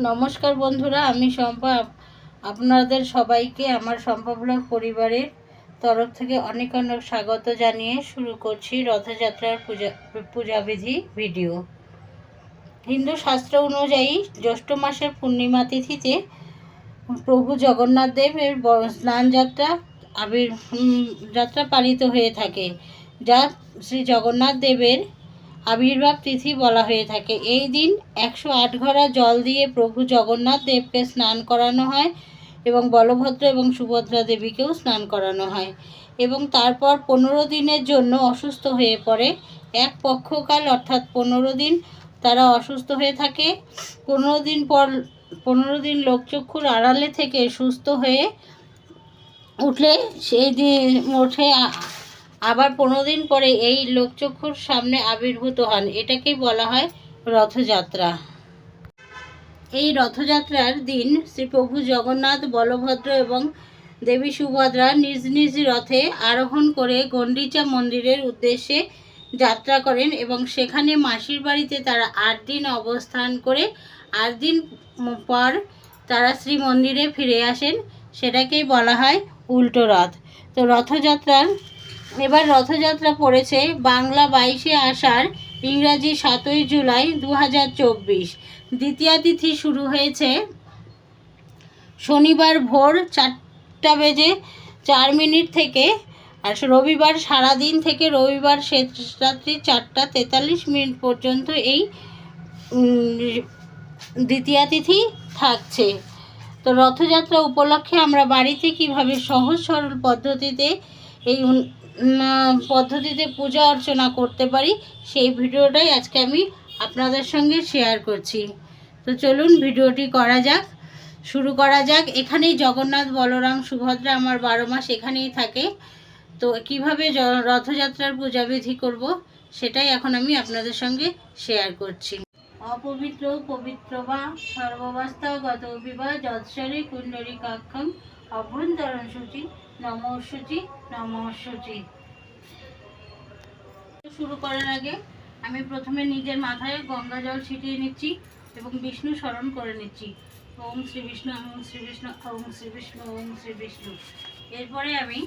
নমস্কার বন্ধুরা, আমি শম্পা। আপনাদের সবাইকে, আমার শম্পা ব্লগ পরিবারের তরফ থেকে অনেক অনেক স্বাগত জানিয়ে শুরু করছি রথযাত্রার পূজা, পূজাবিধি ভিডিও। হিন্দু শাস্ত্র অনুযায়ী জ্যৈষ্ঠ মাসের পূর্ণিমা তিথিতে প্রভু জগন্নাথ দেবের স্নান যাত্রা আবির যাত্রা পালিত হয়ে থাকে, যা শ্রী জগন্নাথ দেবের আবির্ভাব তিথি বলা হয়ে থাকে। এই দিন একশো আট ঘরা জল দিয়ে প্রভু জগন্নাথ দেবকে স্নান করানো হয় এবং বলভদ্র এবং সুভদ্রা দেবীকেও স্নান করানো হয় এবং তারপর পনেরো দিনের জন্য অসুস্থ হয়ে পড়ে। এক পক্ষকাল অর্থাৎ পনেরো দিন তারা অসুস্থ হয়ে থাকে। পনেরো দিন পর, পনেরো দিন লোকচক্ষুর আড়ালে থেকে সুস্থ হয়ে উঠলে সেই দিন ওঠে আবার পনেরো দিন পরে এই লোকচক্ষুর সামনে আবির্ভূত হন। এটাকেই বলা হয় রথযাত্রা। এই রথযাত্রার দিন শ্রী প্রভু জগন্নাথ, বলভদ্র এবং দেবী সুভদ্রা নিজ নিজ রথে আরোহণ করে গন্ডিচা মন্দিরের উদ্দেশ্যে যাত্রা করেন এবং সেখানে মাসির বাড়িতে তারা আট দিন অবস্থান করে আট দিন পর তারা শ্রী মন্দিরে ফিরে আসেন। সেটাকেই বলা হয় উল্টো রথ। তো রথযাত্রার এবার রথযাত্রা পড়েছে বাংলা বাইশে আষাঢ়, ইংরাজি সাতই জুলাই দু হাজার চব্বিশ। দ্বিতীয়া তিথি শুরু হয়েছে শনিবার ভোর চারটা বেজে চার মিনিট থেকে আর রবিবার সারাদিন থেকে রবিবার শেষ রাত্রি চারটা তেতাল্লিশ মিনিট পর্যন্ত এই দ্বিতীয়া তিথি থাকছে। তো রথযাত্রা উপলক্ষে আমরা বাড়িতে কীভাবে সহজ সরল পদ্ধতিতে এই পদ্ধতিতে পূজা অর্চনা করতে পারি, সেই ভিডিওটাই আজকে আমি আপনাদের সঙ্গে শেয়ার করছি। তো চলুন ভিডিওটি করা যাক, শুরু করা যাক। এখানেই জগন্নাথ, বলরাম, সুভদ্রা আমার বারো মাস এখানেই থাকে। তো কীভাবে রথযাত্রার পূজাবিধি করব, সেটাই এখন আমি আপনাদের সঙ্গে শেয়ার করছি। অপবিত্র, পবিত্র বা সর্বাবস্থা গত বিবাহ যৎসরে কুণ্ডলী কাক্ষম অভ্যন্তরণ সূচি, নম সূচি নম সূচি। শুরু করার আগে আমি প্রথমে নিজের মাথায় গঙ্গা জল ছিটিয়ে নিচ্ছি এবং বিষ্ণু স্মরণ করে নিচ্ছি। ওম শ্রী বিষ্ণু, ওম শ্রী বিষ্ণু, ওম শ্রী বিষ্ণু, ওম শ্রী বিষ্ণু। এরপরে আমি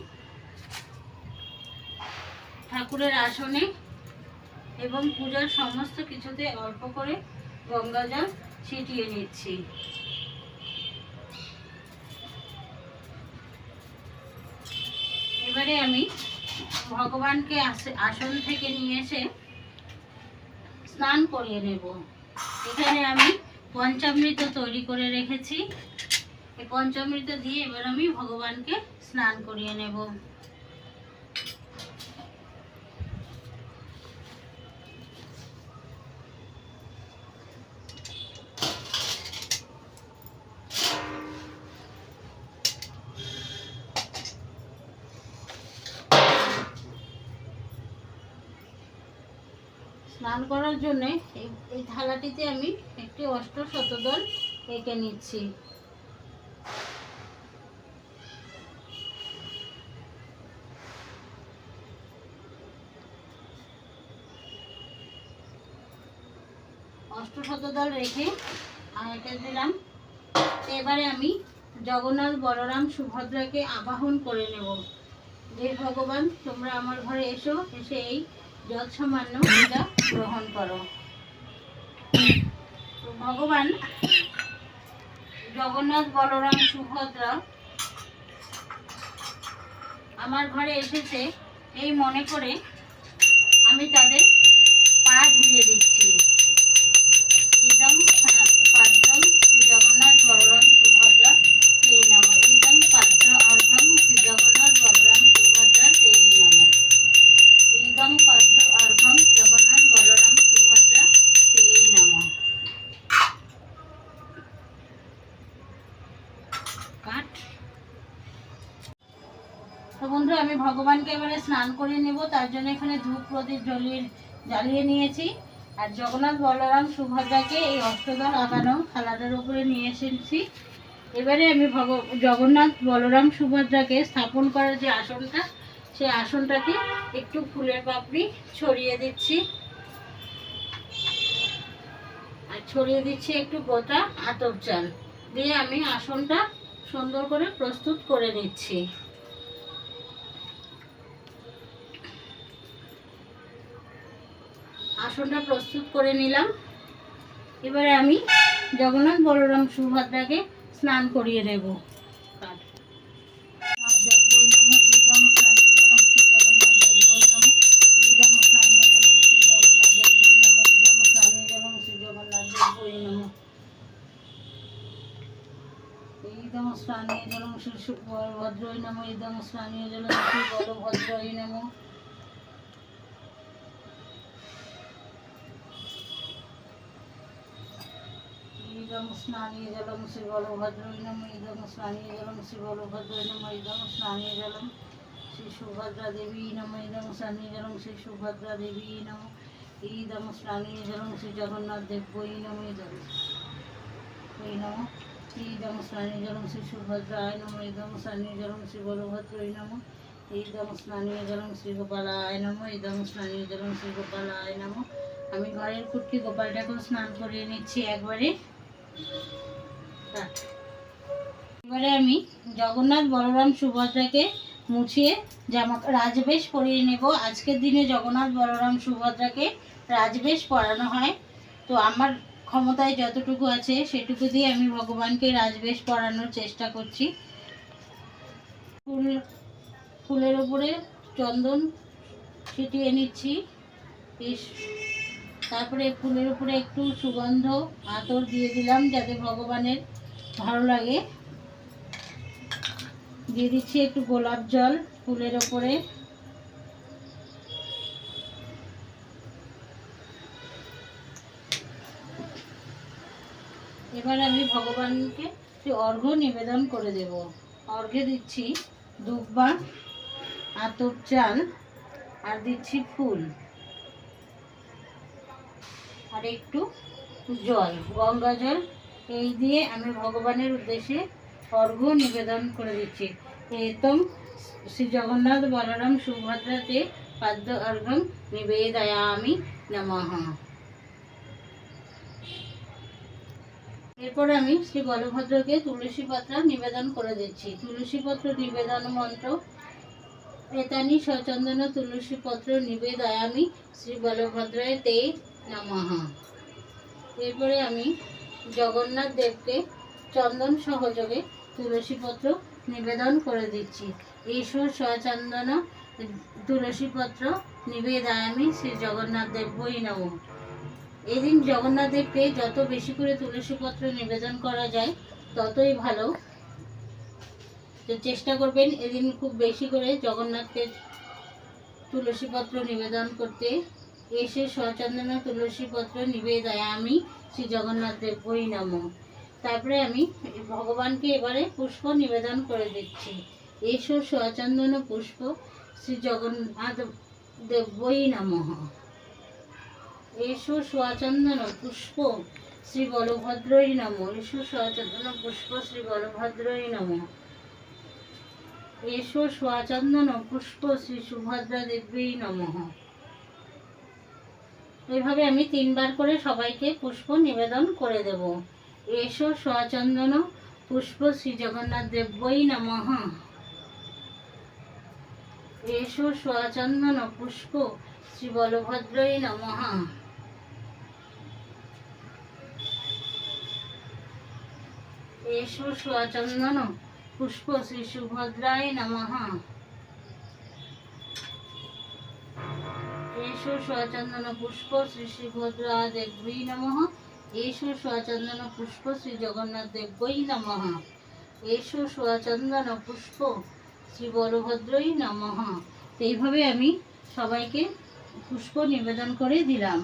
ঠাকুরের আসনে এবং পূজার সমস্ত কিছুতে অল্প করে গঙ্গা জল ছিটিয়ে নিচ্ছি। এবারে আমি ভগবানকে আসন থেকে নিয়ে এসে স্নান করিয়ে নেব। এখানে আমি পঞ্চামৃত তৈরি করে রেখেছি। এই পঞ্চামৃত দিয়ে এবার আমি ভগবানকে স্নান করিয়ে নেব। জন্য এই থালাটিতে আমি একটি অষ্ট শতদল এঁকে নিচ্ছি। অষ্ট শতদল রেখে এটা দিলাম। এবারে আমি জগন্নাথ বলরাম সুভদ্রাকে আবাহন করে নেব। যে ভগবান, তোমরা আমার ঘরে এসো, এসে এই যৎ সামান্য গ্রহণ করো। ভগবান জগন্নাথ বলরাম সুভদ্রা আমার ঘরে এসেছে এই মনে করে আমি তাদের পা ধুয়ে দিচ্ছি। আমি ভগবানকে এবারে স্নান করে নেব, তার জন্য এখানে ধূপ প্রদীপ জ্বলিয়ে, জ্বালিয়ে নিয়েছি। আর জগন্নাথ বলরাম সুভদ্রাকে এই অষ্টদল আগানো থালাটার উপরে নিয়ে এসেছি। এবারে আমি ভগ, জগন্নাথ বলরাম সুভদ্রাকে স্থাপন করার যে আসনটা, সেই আসনটাকে একটু ফুলের পাপড়ি ছড়িয়ে দিচ্ছি। আর ছড়িয়ে দিচ্ছি একটু গোটা আতপ চাল। দিয়ে আমি আসনটা সুন্দর করে প্রস্তুত করে নিচ্ছি। আসনটা প্রস্তুত করে নিলাম। এবারে আমি জগন্নাথ বলরাম সুভদ্রাকে স্নান করিয়ে নেব ইদম স্নানীয় জলম শ্রী ভদ্রই নম ইদম স্নানীয় জলম শ্রী বলভদ্রই নম ইদম স্নানীয় জলম নম ইদম স্নানীয় জলম শ্রী বলভদ্রই নম ইদম স্নানীয় জলম শ্রী সুভদ্রা দেবী নম ইদম স্নানীয় জলম শ্রী সুভদ্রা দেবী নম ইদম স্নানীয় জলম শ্রী জগন্নাথ দেবই নম ইদম ওই নম ইদম স্নানীয় জলম শ্রী সুভদ্রায় নম ইদম স্নানীয় জলম শ্রী বলভদ্রই নম ইদম স্নানীয় জলম শ্রী গোপালায় নম ইদম স্নানীয় জলম শ্রী গোপালায় নম আমি ঘরের কুটকি গোপালটাকেও স্নান করিয়ে নিচ্ছি একবারে। এবারে আমি জগন্নাথ বলরাম সুভদ্রাকে মুছিয়ে জামা রাজবেশ পরিয়ে নেব। আজকের দিনে জগন্নাথ বলরাম সুভদ্রাকে রাজবেশ পরানো হয়। তো আমার ক্ষমতায় যতটুকু আছে, সেটুকু দিয়ে আমি ভগবানকে রাজবেশ পরানোর চেষ্টা করছি। ফুল ফুলের উপরে চন্দন ছিটিয়ে নিচ্ছি। ইস- তারপরে ফুলের উপরে একটু সুগন্ধ, আতর দিয়ে দিলাম যাতে ভগবানের ভালো লাগে। দিয়ে দিচ্ছি একটু গোলাপ জল ফুলের ওপরে এবার আমি ভগবানকে একটু অর্ঘ্য নিবেদন করে দেব। অর্ঘ্যে দিচ্ছি দুব্বা আতপ চাল, আর দিচ্ছি ফুল। আর একটু জল, গঙ্গা জল, এই দিয়ে আমি ভগবানের উদ্দেশ্যে অর্ঘ্য নিবেদন করে দিচ্ছি। এতম শ্রী জগন্নাথ বলরাম সুভদ্রাতে পাদ্য অর্ঘ্যম নিবেদয়ামি নমঃ। এরপর আমি শ্রী বলভদ্রকে তুলসী পত্র নিবেদন করে দিচ্ছি। তুলসী পত্র নিবেদন মন্ত্র, এতানি সচন্দন তুলসী পত্র নিবেদয়ামি শ্রী বলভদ্রায় তে নমঃ। এরপরে আমি জগন্নাথ দেবকে চন্দন সহযোগে তুলসী পত্র নিবেদন করে দিচ্ছি। ঈশ্বর সচন্দন তুলসী পত্র নিবেদয়ামি শ্রী জগন্নাথ দেব বই নমঃ। এদিন জগন্নাথ দেবকে যত বেশি করে তুলসী পত্র নিবেদন করা যায়, ততই ভালো। তো চেষ্টা করবেন এদিন খুব বেশি করে জগন্নাথকে তুলসী পত্র নিবেদন করতে। এসে সচন্দন তুলসী পত্র নিবেদয়া। আমি শ্রী জগন্নাথ দেব বই নাম। তারপরে আমি ভগবানকে এবারে পুষ্প নিবেদন করে দিচ্ছি। এসো সচন্দন পুষ্প শ্রী জগন্নাথ দেব বই নমঃ। এসো সোয়াচন্দন পুষ্প শ্রী বলভদ্রই নম। এসো সোয়াচন্দন পুষ্প শ্রী বলভদ্রই নম। এসো সোয়াচন্দন পুষ্প শ্রী সুভদ্রা দেবী নম। এইভাবে আমি তিনবার করে সবাইকে পুষ্প নিবেদন করে দেব। এসো সোয়াচন্দন পুষ্প শ্রী জগন্নাথ দেবই নমঃ। এসো সোয়াচন্দন পুষ্প শ্রী বলভদ্রই নমঃ। এসো সোয়াচন্দন পুষ্প শ্রী সুভদ্রায় নমঃ। এসো সোয়াচন্দন পুষ্প শ্রী সুভদ্রা দেবী নমঃ। এসো সোয়াচন্দন পুষ্প শ্রী জগন্নাথ দেবই নমঃ। এসো সোয়াচন্দন পুষ্প শ্রী বলভদ্রই নমঃ। এইভাবে আমি সবাইকে পুষ্প নিবেদন করে দিলাম।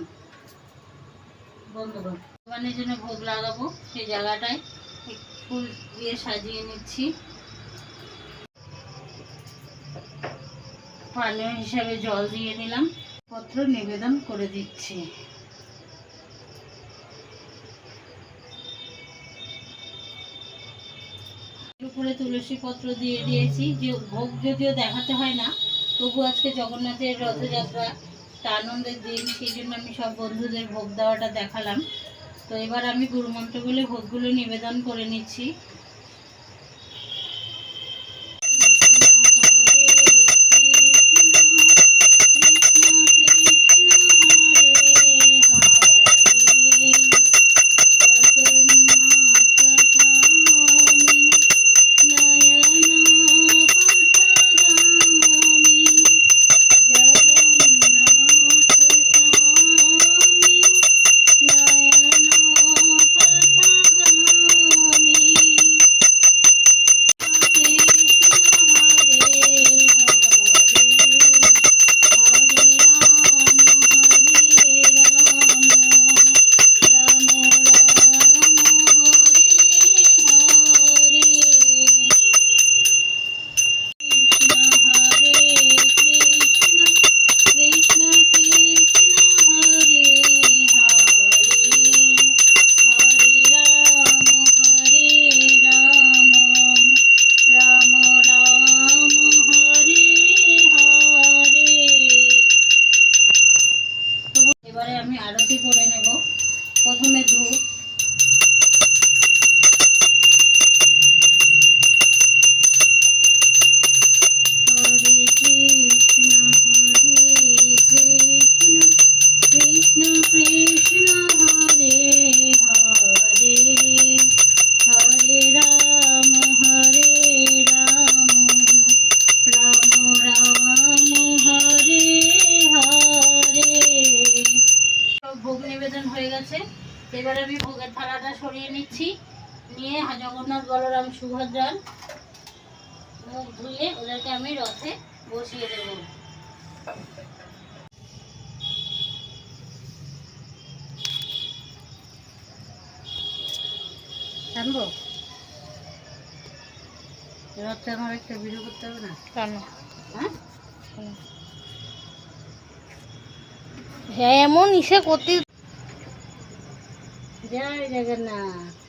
বন্ধুগণ ভগবানের জন্য ভোগ লাগাবো সেই জায়গাটায়। ফুল দিয়ে সাজিয়ে নিচ্ছি। পানীয় হিসাবে জল দিয়ে নিলাম। পত্র নিবেদন করে দিচ্ছি। উপরে তুলসী পত্র দিয়ে দিয়েছি। যে ভোগ যদিও দেখাতে হয় না, তবু আজকে জগন্নাথের রথযাত্রা তা আনন্দের দিন, সেই জন্য আমি সব বন্ধুদের ভোগ দেওয়াটা দেখালাম। তো এবার আমি গুরুমন্ত্র বলে ভোগগুলো নিবেদন করে নিচ্ছি। আমি আরতি করে নেব। প্রথমে ধূপ নিয়ে জগন্নাথ বলরাম সুভদ্রার মুখ ধুয়ে ওদেরকে আমি রথে বসিয়ে দেব। হ্যাঁ? হ্যাঁ, জয় জগন্নাথ।